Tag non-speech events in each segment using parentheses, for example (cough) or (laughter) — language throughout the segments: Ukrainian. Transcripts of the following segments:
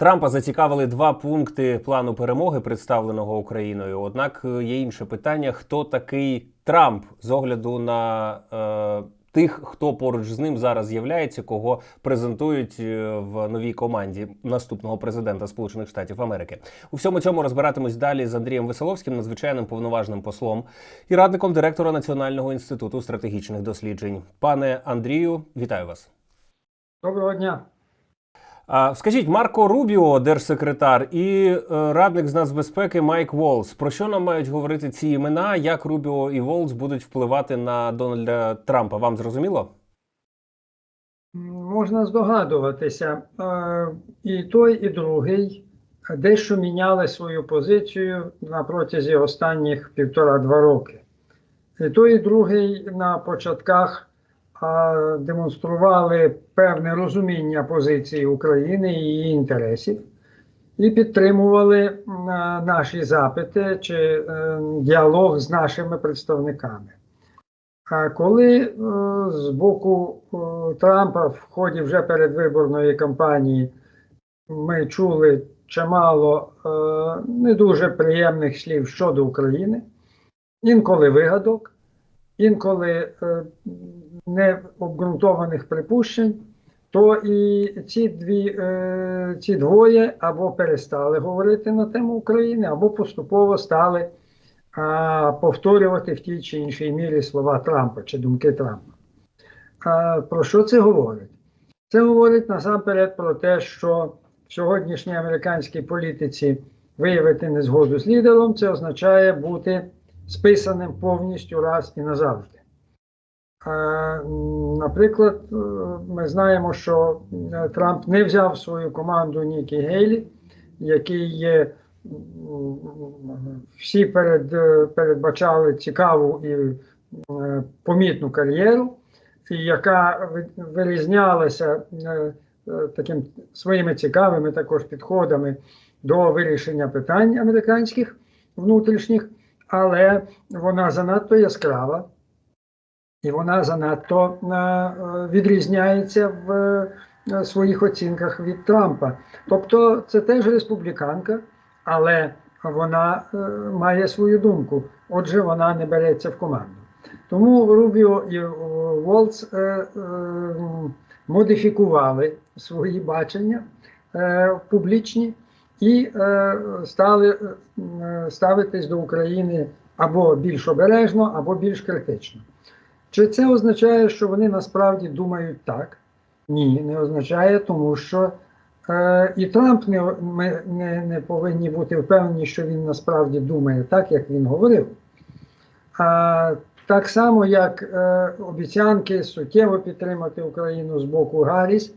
Трампа зацікавили два пункти плану перемоги, представленого Україною. Однак е, є інше питання: хто такий Трамп з огляду на е, тих, хто поруч з ним зараз з'являється, кого презентують е, в новій команді наступного президента Сполучених Штатів Америки. У всьому цьому розбиратимось далі з Андрієм Веселовським, надзвичайним повноважним послом і радником директора Національного інституту стратегічних досліджень. Пане Андрію, вітаю вас. Доброго дня. А, Скажіть, Марко Рубіо, держсекретар, і е, радник з нацбезпеки Майк Волс. Про що нам мають говорити ці імена? Як Рубіо і Волс будуть впливати на Дональда Трампа? Вам зрозуміло? Можна здогадуватися, Е, і той, і другий дещо міняли свою позицію на протязі останніх півтора-два роки. І той, і другий на початках демонстрували певне розуміння позиції України і її інтересів, і підтримували наші запити чи е, діалог з нашими представниками. А коли е, з боку е, Трампа в ході вже передвиборної кампанії ми чули чимало не дуже приємних слів щодо України, інколи вигадок, інколи необґрунтованих припущень, то і ці, дві, е, ці двоє або перестали говорити на тему України, або поступово стали а, повторювати в тій чи іншій мірі слова Трампа чи думки Трампа. А, про що це говорить? Це говорить насамперед про те, що в сьогоднішній американській політиці виявити незгоду з лідером, це означає бути списаним повністю раз і назавжди. М, Наприклад, е, ми знаємо, що е, Трамп не взяв свою команду Нікі Гейлі, який є всі перед, е, передбачали цікаву і е, помітну кар'єру, і яка вирізнялася е, е, таким своїми цікавими також підходами до вирішення питань американських внутрішніх, але вона занадто яскрава. І вона занадто е, відрізняється в е, своїх оцінках від Трампа. Тобто це теж республіканка, але вона е, має свою думку. Отже, вона не береться в команду. Тому Рубіо і Волц модифікували свої бачення публічні і стали ставитись до України або більш обережно, або більш критично. Чи це означає, що вони насправді думають так? Ні, не означає, тому що е, і Трамп не, ми не, не повинні бути впевнені, що він насправді думає так, як він говорив. А, так само, як е, обіцянки суттєво підтримати Україну з боку Гарріс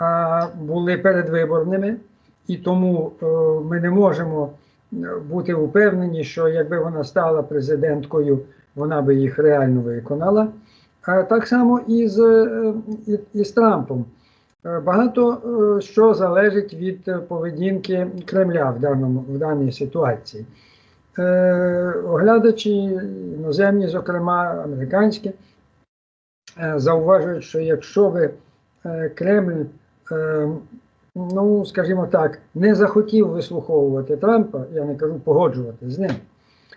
а, були передвиборними, і тому е, ми не можемо е, бути впевнені, що якби вона стала президенткою, вона би їх реально виконала. Так само і з, е, і, і з Трампом. Е, Багато е, що залежить від поведінки Кремля в, даному, в даній ситуації. Е, Оглядачі іноземні, зокрема американські, е, зауважують, що якщо би е, Кремль, е, ну скажімо так, не захотів вислуховувати Трампа, я не кажу погоджувати з ним,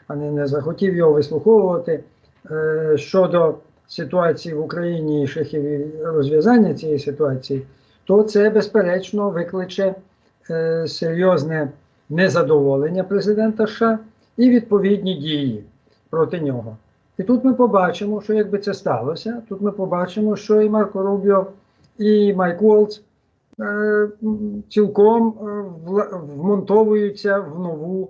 а не, не захотів його вислуховувати е, щодо ситуації в Україні і шляхів розв'язання цієї ситуації, то це безперечно викличе е, серйозне незадоволення президента США і відповідні дії проти нього. І тут ми побачимо, що якби це сталося, тут ми побачимо, що і Марко Рубіо, і Майк Волц е, цілком вмонтовуються в нову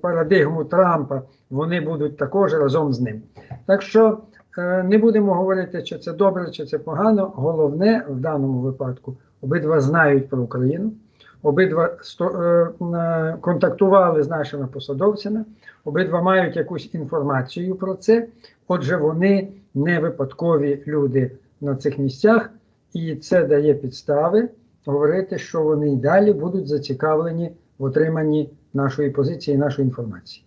парадигму Трампа. Вони будуть також разом з ним. Так що е, не будемо говорити, чи це добре, чи це погано. Головне в даному випадку обидва знають про Україну. Обидва е, е, контактували з нашими посадовцями, обидва мають якусь інформацію про це. Отже, вони не випадкові люди на цих місцях, і це дає підстави говорити, що вони й далі будуть зацікавлені в отриманні нашої позиції, нашої інформації.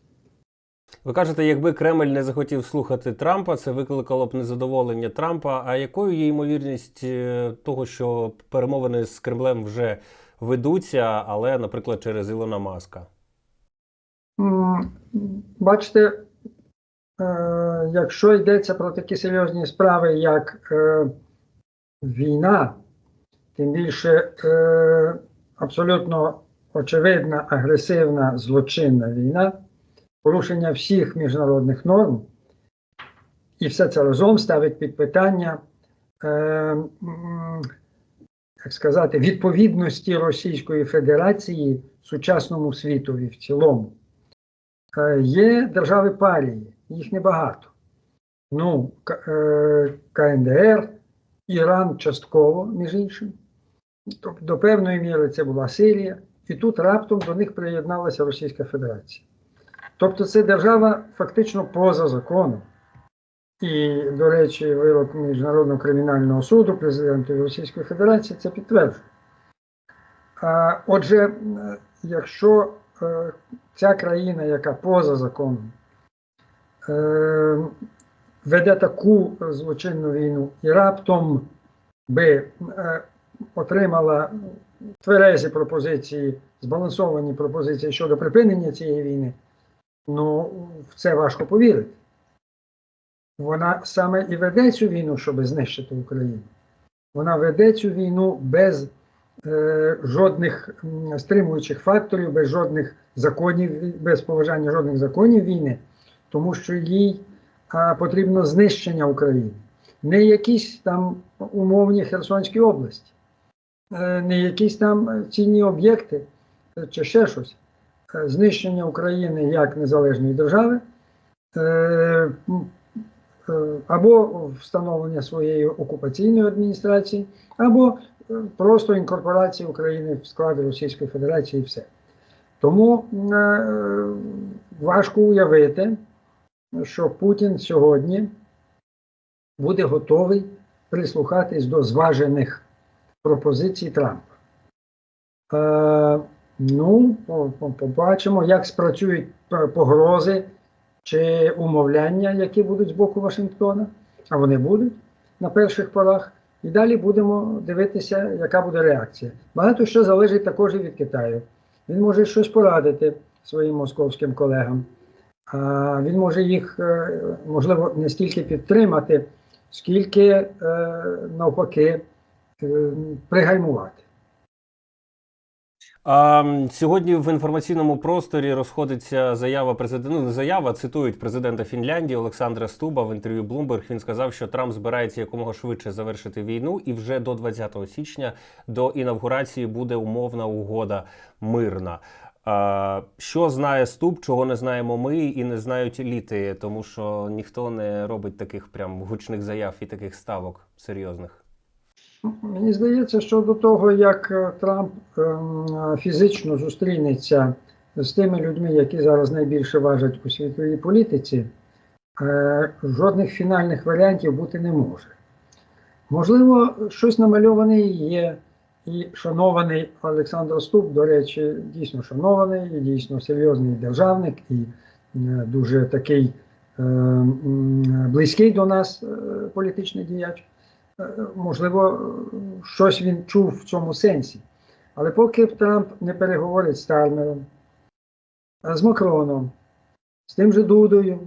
Ви кажете, якби Кремль не захотів слухати Трампа, це викликало б незадоволення Трампа. А якою є ймовірність е, того, що перемовини з Кремлем вже ведуться, але, наприклад, через Ілона Маска. Бачите, е, якщо йдеться про такі серйозні справи, як е, війна, тим більше абсолютно очевидна, агресивна, злочинна війна, порушення всіх міжнародних норм, і все це разом ставить під питання, е, як сказати, відповідності Російської Федерації сучасному світові в цілому. Е, Є держави парії, їх небагато. Ну, е, КНДР, Іран частково, між іншим. Тобто, до певної міри це була Сирія, і тут раптом до них приєдналася Російська Федерація. Тобто це держава фактично поза законом. І, до речі, вирок Міжнародного кримінального суду президенту Російської Федерації це підтверджує. Отже, якщо е, ця країна, яка поза законом, е, веде таку злочинну війну і раптом би е, отримала тверезі пропозиції, збалансовані пропозиції щодо припинення цієї війни, ну в це важко повірити. Вона саме і веде цю війну, щоб знищити Україну. Вона веде цю війну без е, жодних стримуючих факторів, без жодних законів, без поважання жодних законів війни, тому що їй а, потрібно знищення України. Не якісь там умовні Херсонські області, не якісь там цінні об'єкти е, чи ще щось. Е, Знищення України як незалежної держави. е, е, Або встановлення своєї окупаційної адміністрації, або е, просто інкорпорація України в склад Російської Федерації і все. Тому е, важко уявити, що Путін сьогодні буде готовий прислухатись до зважених пропозицій Трампа. Е, ну, по- по- побачимо, як спрацюють погрози чи умовляння, які будуть з боку Вашингтона, а вони будуть на перших порах. І далі будемо дивитися, яка буде реакція. Багато що залежить також і від Китаю. Він може щось порадити своїм московським колегам. Він може їх, е, можливо, не стільки підтримати, скільки е, навпаки пригальмувати. А, сьогодні в інформаційному просторі розходиться заява президента. Ну, не заява, цитують президента Фінляндії Олександра Стуба в інтерв'ю Bloomberg. Він сказав, що Трамп збирається якомога швидше завершити війну, і вже до 20 січня до інавгурації буде умовна угода мирна. А, що знає Стуб, чого не знаємо ми, і не знають еліти, тому що ніхто не робить таких прям гучних заяв і таких ставок серйозних. Мені здається, що до того, як е, Трамп ем, фізично зустрінеться з тими людьми, які зараз найбільше важать у світовій політиці, е, жодних фінальних варіантів бути не може. Можливо, щось намальоване є, і шанований Олександр Ступ, до речі, дійсно шанований, і дійсно серйозний державник і е, дуже такий е, близький до нас політичний діяч. Можливо, щось він чув в цьому сенсі. Але поки Трамп не переговорить з Тармером, з Макроном, з тим же Дудою,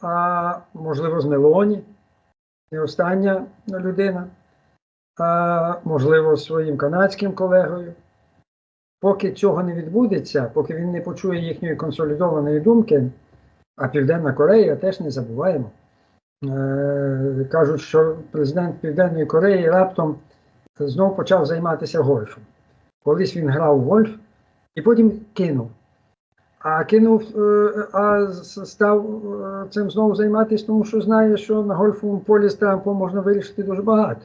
а можливо, з Мелоні, не остання людина, а можливо, своїм канадським колегою. Поки цього не відбудеться, поки він не почує їхньої консолідованої думки, а Південна Корея теж не забуваємо. Е, кажуть, що президент Південної Кореї раптом знову почав займатися гольфом. Колись він грав в гольф і потім кинув. А кинув, е, а став е, цим знову займатися, тому що знає, що на гольфовому полі з Трампом можна вирішити дуже багато.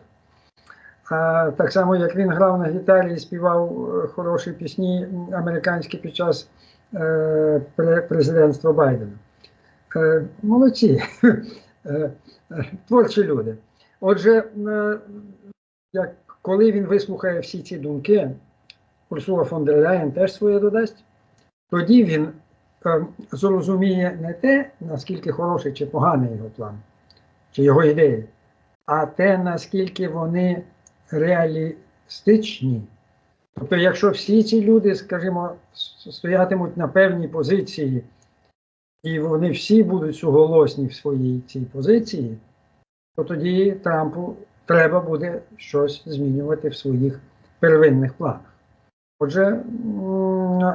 Так само, як він грав на гітарі і співав хороші пісні американські під час президентства Байдена. Молодці. Е, е, творчі люди. Отже, е, як, коли він вислухає всі ці думки, Урсула фон дер Ляєн теж своє додасть, тоді він зрозуміє не те, наскільки хороший чи поганий його план, чи його ідеї, а те, наскільки вони реалістичні Тобто, якщо всі ці люди, скажімо, стоятимуть на певній позиції, і вони всі будуть суголосні в своїй цій позиції, то тоді Трампу треба буде щось змінювати в своїх первинних планах. Отже,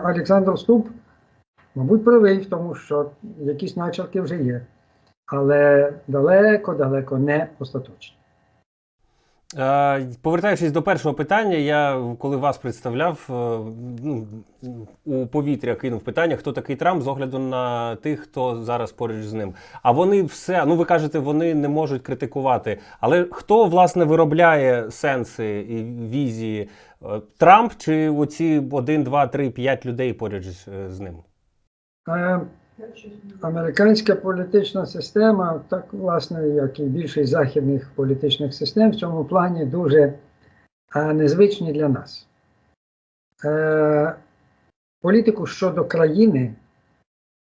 Олександр Ступ, мабуть, правий в тому, що якісь начерки вже є, але далеко, далеко не остаточні. Е, Повертаючись до першого питання, я коли вас представляв, е, ну, у повітря кинув питання, хто такий Трамп з огляду на тих, хто зараз поруч з ним. А вони все, ну ви кажете, вони не можуть критикувати. Але хто власне виробляє сенси і візії? Е, Трамп чи оці 1, 2, 3, 5 людей поруч з ним? Американська політична система, так власне, як і більшість західних політичних систем, в цьому плані дуже е, незвичні для нас. Е, Політику щодо країни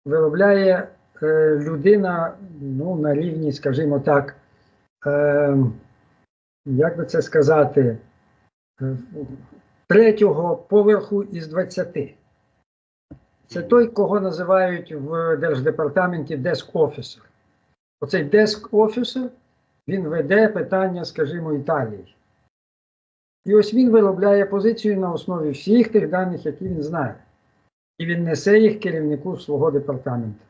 виробляє е, людина ну, на рівні, скажімо так, як би це сказати, третього поверху із 20. Це той, кого називають в Держдепартаменті officer. Оцей officer, він веде питання, скажімо, Італії. І ось він виробляє позицію на основі всіх тих даних, які він знає. І він несе їх керівнику свого департаменту.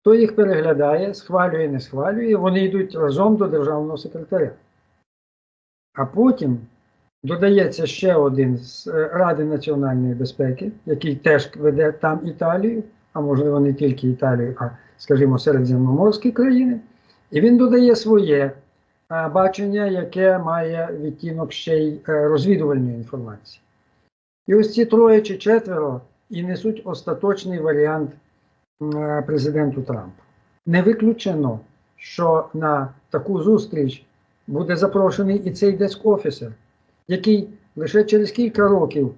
Хто їх переглядає, схвалює, не схвалює, вони йдуть разом до державного секретаря. А потім додається ще один з е, Ради національної безпеки, який теж веде там Італію, а можливо не тільки Італію, а, скажімо, середземноморські країни. І він додає своє е, бачення, яке має відтінок ще й е, розвідувальної інформації. І ось ці троє чи четверо і несуть остаточний варіант президенту Трампу. Не виключено, що на таку зустріч буде запрошений і цей деск-офісер, який лише через кілька років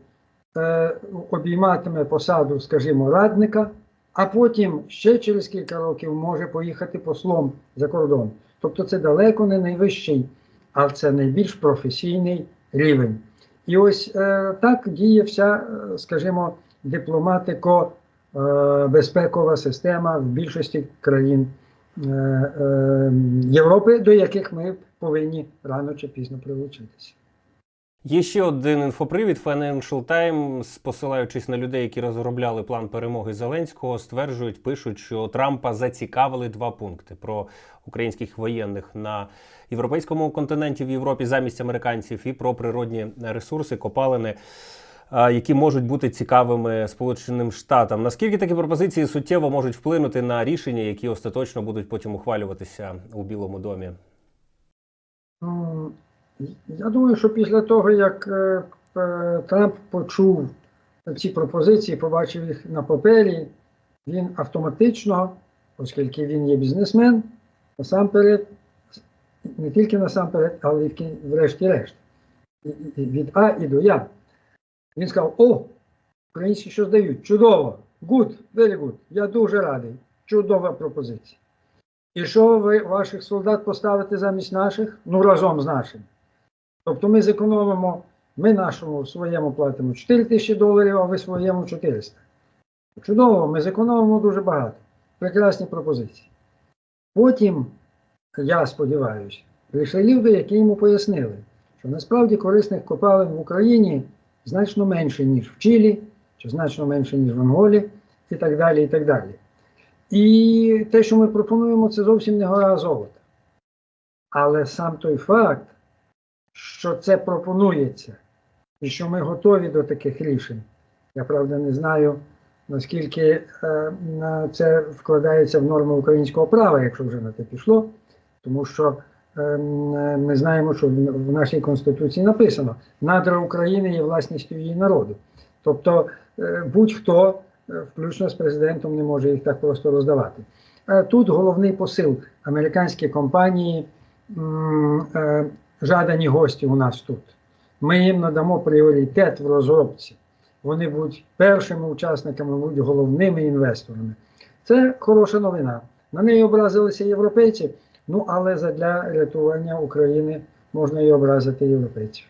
е, обійматиме посаду, скажімо, радника, а потім ще через кілька років може поїхати послом за кордон. Тобто це далеко не найвищий, а це найбільш професійний рівень. І ось е, так діє вся, е, скажімо, дипломатико-безпекова система в більшості країн е, е, Європи, до яких ми повинні рано чи пізно прилучитися. Є ще один інфопривід. Financial Times, посилаючись на людей, які розробляли план перемоги Зеленського, стверджують, пишуть, що Трампа зацікавили два пункти про українських воєнних на європейському континенті в Європі замість американців і про природні ресурси, копалини. Які можуть бути цікавими Сполученим Штатам. Наскільки такі пропозиції суттєво можуть вплинути на рішення, які остаточно будуть потім ухвалюватися у Білому домі? Я думаю, що після того, як е, е, Трамп почув ці пропозиції, побачив їх на папері, він автоматично, оскільки він є бізнесмен, насамперед, не тільки насамперед, але й врешті-решт, від А і до Я. Він сказав: О, українці що здають? Чудово! Good, very good. Я дуже радий. Чудова пропозиція. І що ви ваших солдат поставите замість наших? Ну, разом з нашими. Тобто ми зекономимо, ми нашому своєму платимо 4 тисячі доларів, а ви своєму 400. Чудово, ми зекономимо дуже багато. Прекрасні пропозиції. Потім, я сподіваюся, прийшли люди, які йому пояснили, що насправді корисних копалин в Україні значно менше, ніж в Чилі, чи значно менше, ніж в Анголі, і так далі. І так далі. І те, що ми пропонуємо, це зовсім не гора золота. Але сам той факт, що це пропонується, і що ми готові до таких рішень. Я правда не знаю, наскільки е, це вкладається в норми українського права, якщо вже на те пішло, тому що е, ми знаємо, що в, нашій конституції написано: надра України є власністю її народу. Тобто е, будь-хто, е, включно з президентом, не може їх так просто роздавати. Е, Тут головний посил американські компанії е, жадані гості у нас тут. Ми їм надамо пріоритет в розробці. Вони будуть першими учасниками, будуть головними інвесторами. Це хороша новина. На неї образилися європейці. Ну але задля рятування України можна і образити європейців.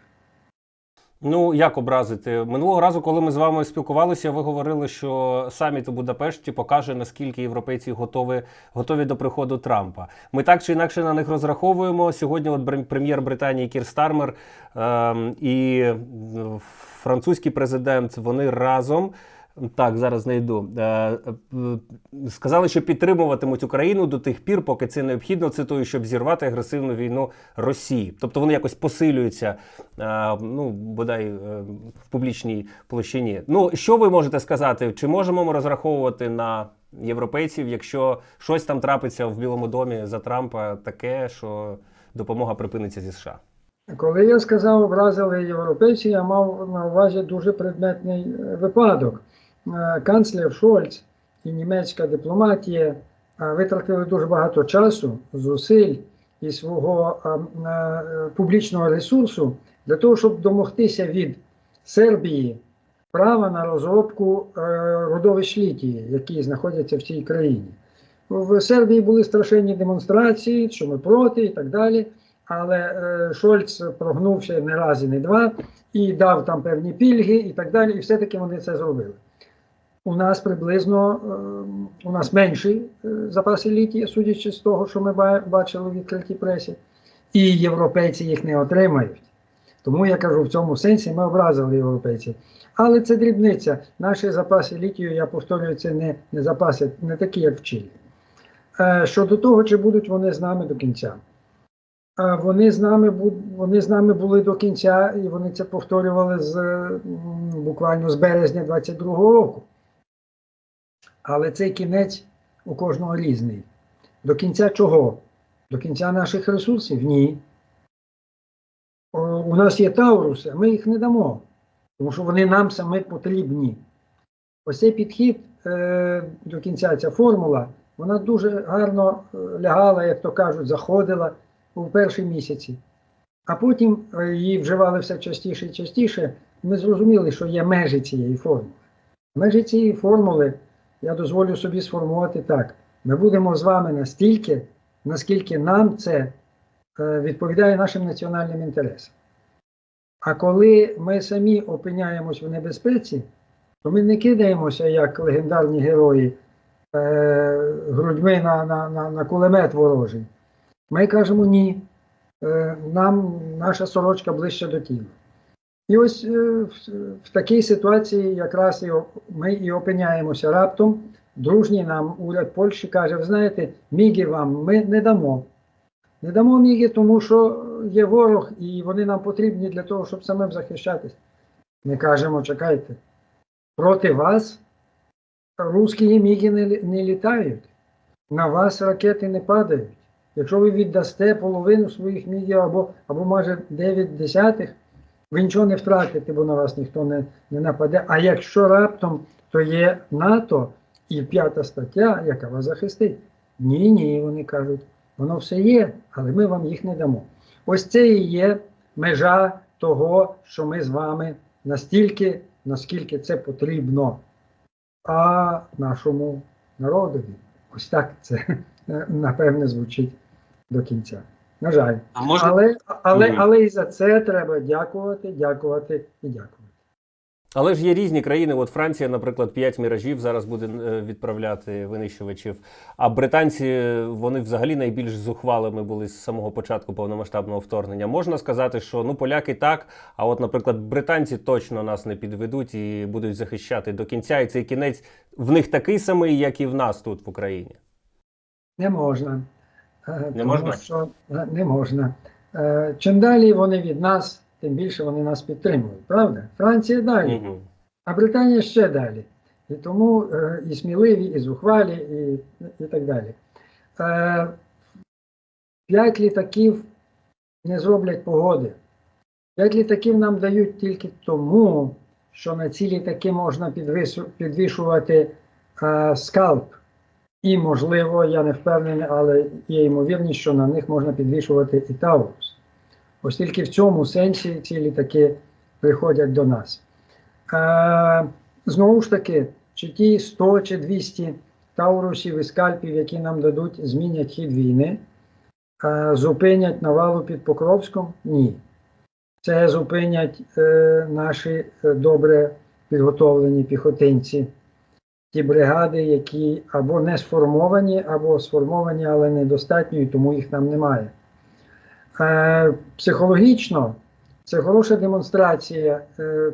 Ну, як образити? Минулого разу, коли ми з вами спілкувалися, ви говорили, що саміт у Будапешті покаже, наскільки європейці готові, готові до приходу Трампа. Ми так чи інакше на них розраховуємо. Сьогодні, от прем'єр Британії Кір Стармер ем, і е, французький президент вони разом. Так, зараз знайду. Е, е, Сказали, що підтримуватимуть Україну до тих пір, поки це необхідно, цитую, щоб зірвати агресивну війну Росії. Тобто вони якось посилюються, е, ну бодай в публічній площині. Ну що ви можете сказати? Чи можемо ми розраховувати на європейців, якщо щось там трапиться в Білому домі за Трампа, таке, що допомога припиниться зі США? Коли я сказав, образили європейці, я мав на увазі дуже предметний випадок. Е, Канцлер Шольц і німецька дипломатія е, витратили дуже багато часу, зусиль і свого е, публічного ресурсу для того, щоб домогтися від Сербії права на розробку родовищ літії, які знаходяться в цій країні. В Сербії були страшенні демонстрації, що ми проти і так далі. Але Шольц прогнувся не раз і не два і дав там певні пільги і так далі. І все-таки вони це зробили. У нас приблизно е, у нас менші е, запаси літія, судячи з того, що ми бачили в відкритій пресі, і європейці їх не отримають. Тому я кажу, в цьому сенсі ми образили європейців. Але це дрібниця. Наші запаси літію, я повторюю, це не, не запаси, не такі, як в Чилі. Е, щодо того, чи будуть вони з нами до кінця. Вони з нами вони з нами були до кінця, і вони це повторювали з буквально з березня 22-го року. Але цей кінець у кожного різний. До кінця чого? До кінця наших ресурсів? Ні. У нас є Тауруси, ми їх не дамо, тому що вони нам саме потрібні. Ось цей підхід е, до кінця, ця формула, вона дуже гарно е, лягала, як то кажуть, заходила у перші місяці. А потім е, її вживали все частіше і частіше. Ми зрозуміли, що є межі цієї формули. Межі цієї формули я дозволю собі сформувати так: ми будемо з вами настільки, наскільки нам це е, відповідає нашим національним інтересам. А коли ми самі опиняємось в небезпеці, то ми не кидаємося як легендарні герої е, грудьми на, на, на, на кулемет ворожий. Ми кажемо ні, е, нам наша сорочка ближче до тіла. І ось е, в, такій ситуації якраз і ми і опиняємося раптом. Дружній нам уряд Польщі каже: ви знаєте, міги вам ми не дамо. Не дамо міги, тому що є ворог, і вони нам потрібні для того, щоб самим захищатись. Ми кажемо, чекайте, проти вас русські міги не, не літають, на вас ракети не падають. Якщо ви віддасте половину своїх мігів або, або майже 9 десятих, ви нічого не втратите, бо на вас ніхто не, не нападе. А якщо раптом, то є НАТО і п'ята стаття, яка вас захистить. Ні, ні, вони кажуть, воно все є, але ми вам їх не дамо. Ось це і є межа того, що ми з вами настільки, наскільки це потрібно, а нашому народові. Ось так це (laughs) напевне звучить до кінця. На жаль. А можна Але, але, але і за це треба дякувати, дякувати і дякувати. Але ж є різні країни. От Франція, наприклад, 5 міражів зараз буде е, відправляти винищувачів. А британці вони взагалі найбільш зухвалими були з самого початку повномасштабного вторгнення. Можна сказати, що ну поляки так, а от, наприклад, британці точно нас не підведуть і будуть захищати до кінця. І цей кінець в них такий самий, як і в нас тут в Україні. Не можна. Е, Не тому можна? Що, е, не можна. Е, Чим далі вони від нас, тим більше вони нас підтримують. Правда? Франція далі, Угу. а Британія ще далі. І тому е, і сміливі, і зухвалі, і, і так далі. Е, П'ять літаків не зроблять погоди. П'ять літаків нам дають тільки тому, що на ці літаки можна підвішувати е, скалп. І, можливо, я не впевнений, але є ймовірність, що на них можна підвішувати і Таурус. Ось тільки в цьому сенсі ці літаки приходять до нас. Е, знову ж таки, чи ті 100 чи 200 таурусів і скальпів, які нам дадуть, змінять хід війни, е, зупинять навалу під Покровськом? Ні. це зупинять е, наші е, добре підготовлені піхотинці, ті бригади, які або не сформовані, або сформовані, але недостатньо, і тому їх нам немає. Е, психологічно це хороша демонстрація е,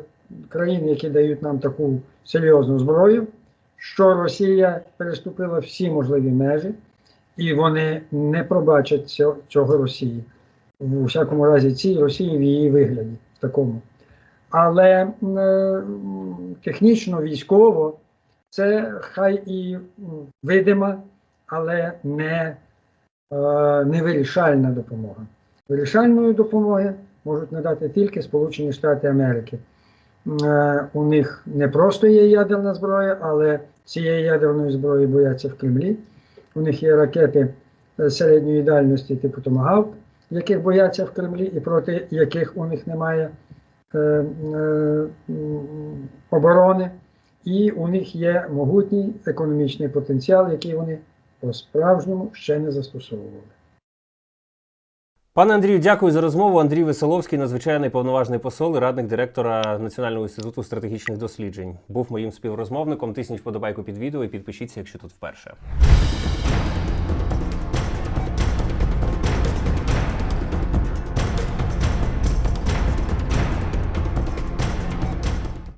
країн, які дають нам таку серйозну зброю, що Росія переступила всі можливі межі, і вони не пробачать цього, Росії. В усякому разі, цій Росії в її вигляді в такому. Але е, технічно, військово, це хай і видима, але не, е, не вирішальна допомога. Вирішальної допомоги можуть надати тільки Сполучені Штати Америки. Е, У них не просто є ядерна зброя, але цієї ядерної зброї бояться в Кремлі. У них є ракети е, середньої дальності типу Томагавк, яких бояться в Кремлі, і проти яких у них немає е, е, оборони. І у них є могутній економічний потенціал, який вони по-справжньому ще не застосовували. Пане Андрію, дякую за розмову. Андрій Веселовський, надзвичайний повноважний посол і радник директора Національного інституту стратегічних досліджень, був моїм співрозмовником. Тисніть вподобайку під відео і підпишіться, якщо тут вперше.